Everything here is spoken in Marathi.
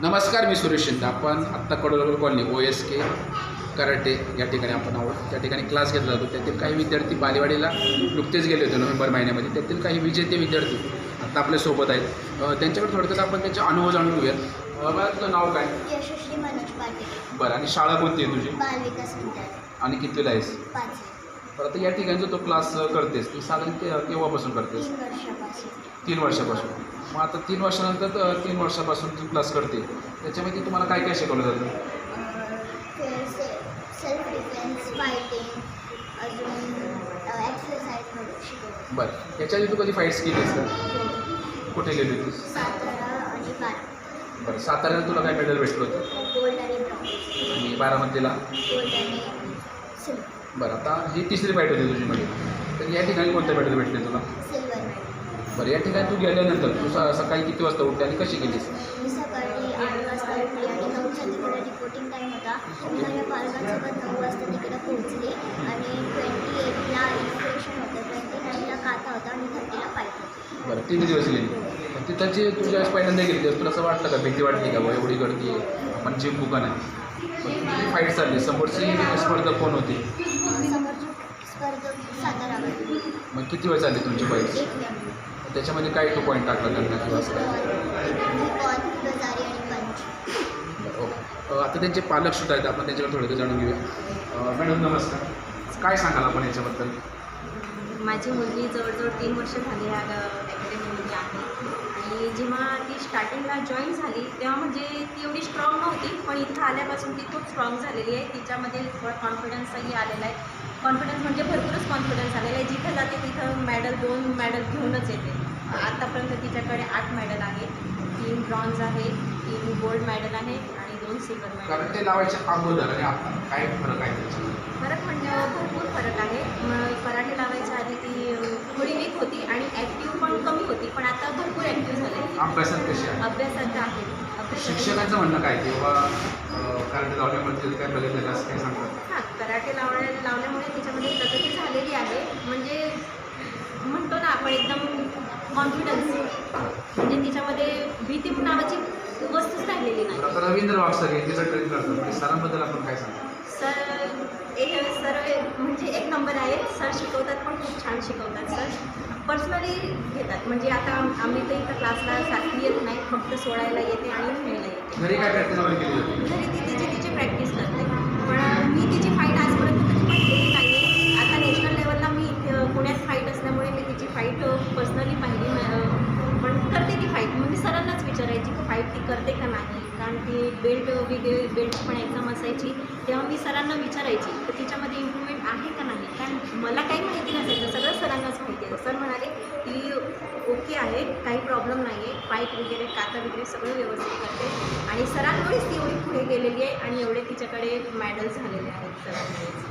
नमस्कार मी सुरेश शिंदे. आपण आत्ता Kadolgar colony O S K karate या ठिकाणी आपण आहोत. त्या ठिकाणी क्लास घेतला जातो. त्यातील काही विद्यार्थी बालेवाडीला नुकतेच गेले होते नोव्हेंबर महिन्यामध्ये. त्यातील काही विजेते विद्यार्थी आता आपल्यासोबत आहेत. त्यांच्याकडे थोडक्यात आपण त्यांचे अनुभव जाणून घेऊयात. मला तुझं नाव काय? यशस्वी मनोज पाटील. बरं आणि शाळा कोणती आहे तुझी? बालविकास आणि कितवीला आहेस? बरं आता या ठिकाणी जो तो क्लास करतेस. ती साधारण केव्हापासून करतेस? तीन वर्षापासून. मग आता तीन वर्षानंतर तर तीन वर्षापासून तू क्लास करते. त्याच्यामध्ये तुम्हाला काय काय शिकवलं जातं? सेल्फ डिफेन्स फायटिंग अजून एक्सरसाइज वगैरे शिकवतो. बरं. याच्या आधी तू कधी फाईट्स केलीस का कुठे गेली होतीस सातारा आणि बारा. बरं. साताऱ्याला तुला काय मेडल भेटलं होतं? गोल्ड आणि ब्रॉन्झ आणि बारामतीला? गोल्ड आणि सिल्वर बरं. आता ही तिसरी फाईट होती तुझी मध्ये. तर या ठिकाणी कोणते मेडल भेटले तुला? सिल्वर मेडल बरं या ठिकाणी तू गेल्यानंतर तू स सकाळी किती वाजता उठते आणि कशी गेलीस? मी सकाळी आठ वाजता उठली आणि नऊच्या तिकडे रिपोर्टिंग टाईम होता. मी माझ्या पालकांसोबत नऊ वाजता तिकडे पोहोचली आणि ट्वेंटी एटला इन्स्पिरेशन होतं. ट्वेंटी नाईनला काथा होता आणि थर्टीला फाईट होती बरं तीन दिवस गेली? मग तिथं जे तुझ्या वेळेस पहिल्यांदा गेली तेव्हा तुला असं वाटलं का भीती वाटली का बा एवढी गर्दी आहे आपण जिम बुका नाही. पण फाईट चालली. समोरची स्पर्धक कोण होती? समोरची मग किती वेळ चालली तुमची एक मिनिट त्याच्यामध्ये काय तो पॉईंट टाकला त्यांना किंवा? असं काय गजारी आणि पंच ओके. आता त्यांचे पालक सुद्धा आहेत. आपण त्यांच्याकडे थोडं जाणून घेऊया. अ, मॅडम नमस्कार. काय सांगाल आपण याच्याबद्दल? माझी मुलगी जवळजवळ तीन वर्ष झाली ह्या अकॅडमीमध्ये स्टार्टिंगला जॉईन झाली तेव्हा म्हणजे ती एवढी स्ट्रॉंग नव्हती पण इथं आल्यापासून ती खूप स्ट्रॉंग झालेली आहे. तिच्यामध्ये थोडा कॉन्फिडन्सही आलेला आहे. कॉन्फिडन्स म्हणजे भरपूरच कॉन्फिडन्स आलेला आहे. जिथं जाते तिथं मॅडल दोन मॅडल घेऊनच येते. आत्तापर्यंत तिच्याकडे आठ मॅडल आहे तीन ब्रॉन्झ आहे तीन गोल्ड मॅडल आहे आणि दोन सिल्वर मॅडल कारण ते लावायच्या अगोदर काय फरक आहे फरक म्हणजे भरपूर फरक आहे मग कराटे लावायच्या आधी ती अ, थोडी वीक होती आणि ॲक्टिव्ह पण कमी होती पण आता भरपूर ॲक्टिव्ह झाले अभ्यासात कशी आहे? अभ्यासात आहे. अभ्यासात शिक्षकांचं म्हणणं काय? किंवा कारण लावल्यामध्ये काय बघितलं असं काय सांगतात? हां कराटे लावण्या लावल्यामुळे तिच्यामध्ये प्रगती झालेली आहे. म्हणजे म्हणतो ना आपण एकदम कॉन्फिडन्स म्हणजे तिच्यामध्ये भीती नावाची वस्तूच राहिलेली नाही. आता रवींद्र वागसर तिचं ट्रेन करतात म्हणजे सरांबद्दल आपण काय सांगतो सर हे सर म्हणजे एक नंबर आहे. सर शिकवतात पण खूप छान शिकवतात. पर्सनली घेतात. म्हणजे आता आम- आम्ही तर इथं क्लासला सारखी येत नाही फक्त सोडायला येते आणि खेळायला येते. घरी काय प्रॅक्टिस वगैरे केली जाते तरी ती तिची तिची प्रॅक्टिस करते. पण मी तिची फाईट आजपर्यंत कधी पाहिलेली नाही आहे. आता नॅशनल लेवलला मी पुण्यात फाईट असल्यामुळे मी तिची फाईट पर्सनली पाहिली. पण करते ती फाईट मग मी सरांनाच विचारायची की फाईट ती करते का नाही. कारण ती बेल्ट वगैरे बेल्ट पण एक्झाम असायची तेव्हा मी सरांना विचारायची तर तिच्यामध्ये इम्प्रूव्हमेंट आहे का नाही? कारण मला काही माहिती नसायचं सगळं सरांनाच माहिती आहे सर म्हणाले की ओके आहे काही प्रॉब्लेम नाही आहे पाईप वगैरे काता वगैरे सगळं व्यवस्थित करते. आणि सरांमुळेच ती एवढी पुढे गेलेली आहे आणि एवढे तिच्याकडे मॅडल झालेले आहेत सरांमुळेच.